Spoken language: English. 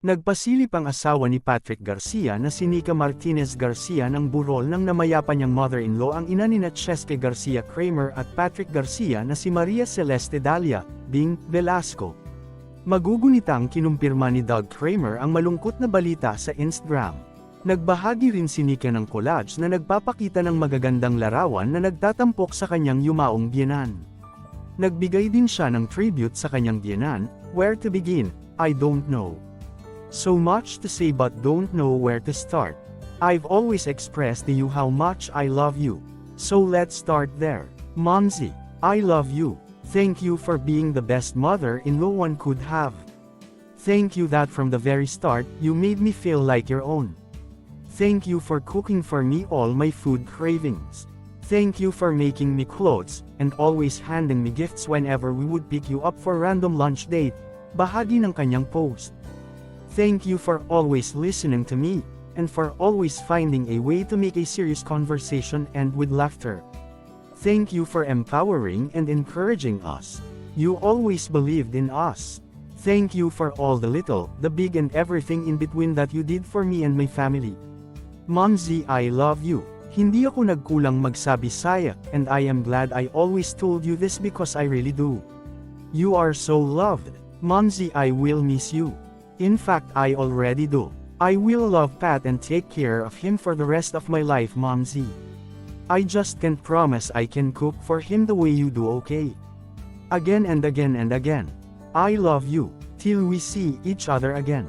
Nagpasilip ang asawa ni Patrick Garcia na si Nika Martinez Garcia ng burol ng namayapa niyang mother-in-law ang ina ni Cheske Garcia Kramer at Patrick Garcia na si Maria Celeste Dalia, Bing Velasco. Magugunitang kinumpirma ni Doug Kramer ang malungkot na balita sa Instagram. Nagbahagi rin si Nika ng collage na nagpapakita ng magagandang larawan na nagtatampok sa kanyang yumaong biyenan. Nagbigay din siya ng tribute sa kanyang biyenan, Where to begin, I don't know. So much to say but don't know where to start. I've always expressed to you how much I love you. So let's start there. Momsy, I love you. Thank you for being the best mother in law one could have. Thank you that from the very start, you made me feel like your own. Thank you for cooking for me all my food cravings. Thank you for making me clothes, and always handing me gifts whenever we would pick you up for random lunch date. Bahagi ng kanyang post. Thank you for always listening to me, and for always finding a way to make a serious conversation end with laughter. Thank you for empowering and encouraging us. You always believed in us. Thank you for all the little, the big and everything in between that you did for me and my family. Momsy I love you. Hindi ako nagkulang magsabi saya, and I am glad I always told you this because I really do. You are so loved. Momsy I will miss you. In fact I already do. I will love Pat and take care of him for the rest of my life Momsy. I just can't promise I can cook for him the way you do okay. Again and again and again. I love you, till we see each other again.